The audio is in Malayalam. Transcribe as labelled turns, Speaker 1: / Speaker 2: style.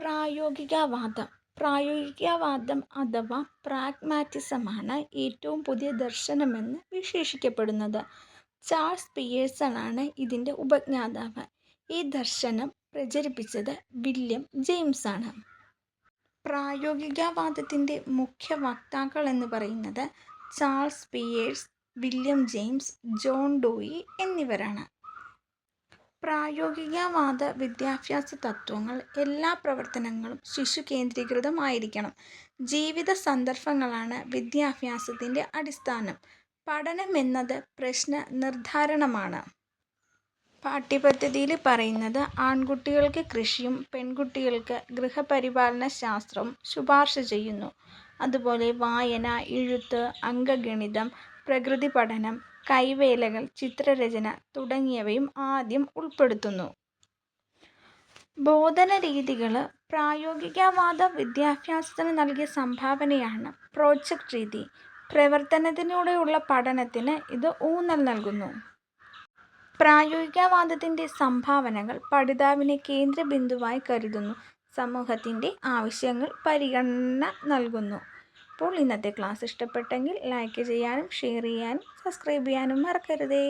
Speaker 1: പ്രായോഗികവാദം പ്രായോഗികവാദം അഥവാ പ്രാഗ്മാറ്റിസമാണ് ഏറ്റവും പുതിയ ദർശനമെന്ന് വിശേഷിക്കപ്പെടുന്നത് ചാൾസ് പിയേഴ്സണാണ് ഇതിന്റെ ഉപജ്ഞാതാവ്. ഈ ദർശനം പ്രചരിപ്പിച്ചത് വില്യം ജെയിംസ് ആണ് പ്രായോഗികവാദത്തിന്റെ മുഖ്യ വക്താക്കൾ എന്ന് പറയുന്നത് Charles Peirce, William James, John Dewey എന്നിവരാണ്. പ്രായോഗികവാദ വിദ്യാഭ്യാസ തത്വങ്ങൾ എല്ലാ പ്രവർത്തനങ്ങളും ശിശു കേന്ദ്രീകൃതമായിരിക്കണം ജീവിത സന്ദർഭങ്ങളാണ് വിദ്യാഭ്യാസത്തിന്റെ അടിസ്ഥാനം. പഠനമെന്നത് പ്രശ്നനിർധാരണമാണ്. പാഠ്യപദ്ധതിയിൽ പറയുന്നത് ആൺകുട്ടികൾക്ക് കൃഷിയും പെൺകുട്ടികൾക്ക് ഗൃഹപരിപാലന ശാസ്ത്രവും ശുപാർശ ചെയ്യുന്നു. അതുപോലെ വായന, എഴുത്ത്, അങ്കഗണിതം, പ്രകൃതി പഠനം കൈവേലകൾ, ചിത്രരചന തുടങ്ങിയവയും ആദ്യം ഉൾപ്പെടുത്തുന്നു. ബോധന രീതികൾ പ്രായോഗികവാദ വിദ്യാഭ്യാസത്തിന് നൽകിയ സംഭാവനയാണ് പ്രോജക്റ്റ് രീതി. പ്രവർത്തനത്തിലൂടെയുള്ള പഠനത്തിന് ഇത് ഊന്നൽ നൽകുന്നു. പ്രായോഗികവാദത്തിന്റെ സംഭാവനകൾ പഠിതാവിനെ കേന്ദ്രബിന്ദുവായി കരുതുന്നു. സമൂഹത്തിന്റെ ആവശ്യങ്ങൾ പരിഗണന നൽകുന്നു. അപ്പോൾ ഇന്നത്തെ ക്ലാസ് ഇഷ്ടപ്പെട്ടെങ്കിൽ ലൈക്ക് ചെയ്യാനും ഷെയർ ചെയ്യാനും സബ്സ്ക്രൈബ് ചെയ്യാനും മറക്കരുതേ.